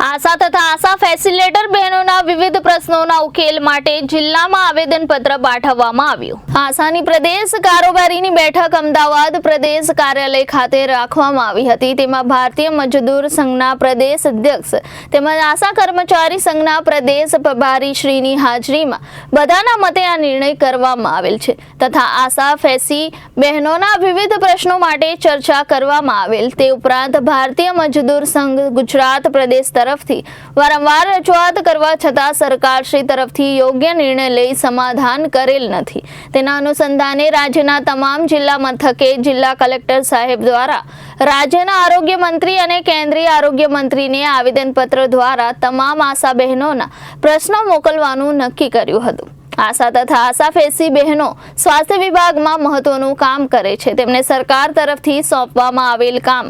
આશા તથા આશા ફેસિલેટર બહેનોના વિવિધ પ્રશ્નોના ઉકેલ માટે જિલ્લામાં આવેદનપત્ર પાઠવવામાં આવ્યું. આસાની પ્રદેશ કારોબારીની બેઠક અમદાવાદ પ્રદેશ કાર્યાલય ખાતે રાખવામાં આવી હતી. તેમાં ભારતીય મજદૂર સંઘના પ્રદેશ અધ્યક્ષ તેમજ આશા કર્મચારી સંઘના પ્રદેશ પ્રભારી શ્રીની હાજરીમાં બધાના મતે આ નિર્ણય કરવામાં આવેલ છે તથા આશા ફેસી બહેનોના વિવિધ પ્રશ્નો માટે ચર્ચા કરવામાં આવેલ. તે ઉપરાંત ભારતીય મજદૂર સંઘ ગુજરાત પ્રદેશ તરફથી વારંવાર રજૂઆત કરવા છતાં સરકારશ્રી તરફથી યોગ્ય નિર્ણય લઈ સમાધાન કરેલ નથી. તેના અનુસંધાને રાજ્યના તમામ જિલ્લા મથકે જિલ્લા કલેક્ટર સાહેબ દ્વારા રાજ્યના આરોગ્ય મંત્રી અને કેન્દ્રીય આરોગ્ય મંત્રીને આવેદનપત્ર દ્વારા તમામ આશા બહેનોના પ્રશ્નો મોકલવાનું નક્કી કર્યું હતું. આશા તથા આશાફેસી બહેનો સ્વાસ્થ્ય વિભાગમાં મહત્વનું કામ કરે છે. તેમને સરકાર તરફથી સોંપવામાં આવેલ કામ.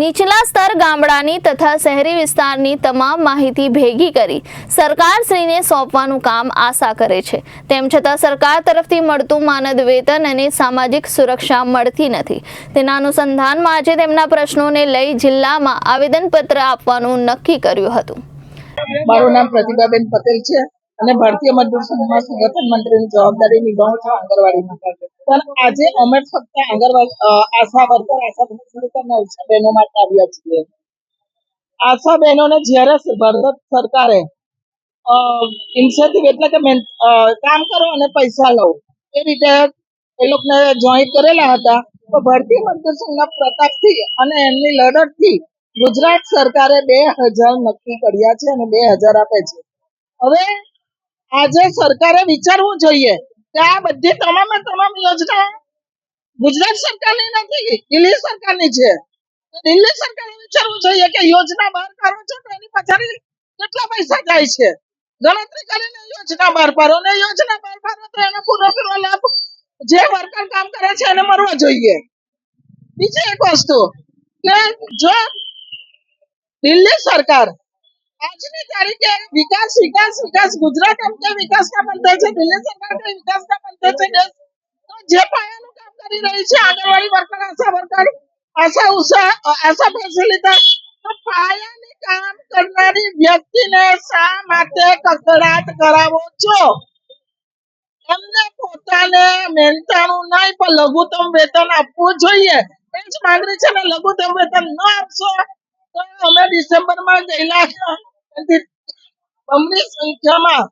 નીચલા સ્તર ગામડાની તથા શહેરી વિસ્તારની તમામ માહિતી ભેગી કરી સરકારશ્રીને સોંપવાનું કામ આશા કરે છે. તેમ છતાં સરકાર તરફથી મળતું માનદ વેતન અને સામાજિક સુરક્ષા મળતી નથી. તેના અનુસંધાનમાં આજે તેમના પ્રશ્નોને લઈ જિલ્લામાં આવેદનપત્ર આપવાનું નક્કી કર્યું હતું. મારું નામ પ્રતિભાબેન પટેલ છે. અને ભારતીય મજદૂર સંઘમાં સંગઠન મંત્રીની જવાબદારી નિભાવું છું આંગણવાડીમાં. પણ આજે અમે ફક્ત આંગણવાડી આશા વર્કર, આશા ફેસિલિટરના આશા બહેનો માટે આવ્યા છીએ. આશા બહેનોને જ્યારે ભારત સરકારે ઇન્સેન્ટિવ એટલે કે કામ કરો અને પૈસા લો, એ રીતે એ લોકોને જોઈન કરેલા હતા. તો ભારતીય મજદૂર સંઘના પ્રતાપથી અને એમની લડતથી ગુજરાત સરકારે બે હજાર નક્કી કર્યા છે અને બે હજાર આપે છે. હવે આજે સરકારે વિચારવું જોઈએ કે આ બધી તમામે તમામ યોજના ગુજરાત સરકારની નથી, દિલ્હી સરકારની છે. દિલ્હી સરકારે વિચારવું જોઈએ કે યોજના બહાર કાઢો છો તો એની પાછળ કેટલા પૈસા જાય છે. ગણતરી કરીને યોજના બહાર પાડો ને યોજના બહાર પાડો તો એનો પૂરેપૂરો લાભ જે વર્કર કામ કરે છે એને મળવો જોઈએ. બીજી એક વસ્તુ કે જો દિલ્હી સરકાર આજની તારીખે વિકાસ વિકાસ વિકાસ. ગુજરાત એમ કે વિકાસના પંથે છે, દિલ્હી સરકાર કે વિકાસના પંથે છે તો જે પાયાનું કામ કરી રહી છે, anganwadi worker ASHA worker ASHA, Usha ASHA facilitator તો પાયાની કામ કરનારી વ્યક્તિને શા માટે કકડાટ કરાવો છો? એમને પોતાને મહેનતાણું નહીં, પણ લઘુત્તમ વેતન આપવું જોઈએ. એ જ માંગણી છે ને, લઘુત્તમ વેતન ન આપશો, તો અમે ડિસેમ્બરમાં ગયેલા બમણી સંખ્યામાં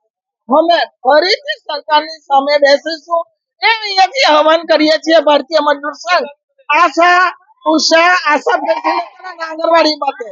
અમે ફરીથી સરકારની સામે બેસીશું. એ અહીંયાથી આહવાન કરીએ છીએ ભારતીય મજદૂર સંઘ. આશા, ઉષા આશા આંગણવાડી માટે